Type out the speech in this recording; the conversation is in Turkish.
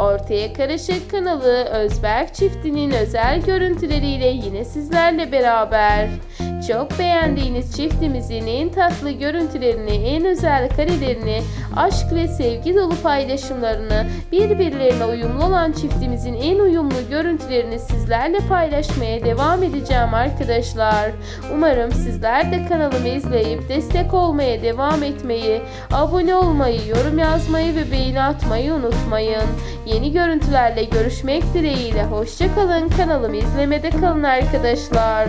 Ortaya Karışık kanalı Özberk çiftinin özel görüntüleriyle yine sizlerle beraber. Çok beğendiğiniz çiftimizin en tatlı görüntülerini, en özel karelerini, aşk ve sevgi dolu paylaşımlarını, birbirlerine uyumlu olan çiftimizin en uyumlu görüntülerini sizlerle paylaşmaya devam edeceğim arkadaşlar. Umarım sizler de kanalımı izleyip destek olmaya devam etmeyi, abone olmayı, yorum yazmayı ve beğeni atmayı unutmayın. Yeni görüntülerle görüşmek dileğiyle hoşçakalın. Kanalımı izlemede kalın arkadaşlar.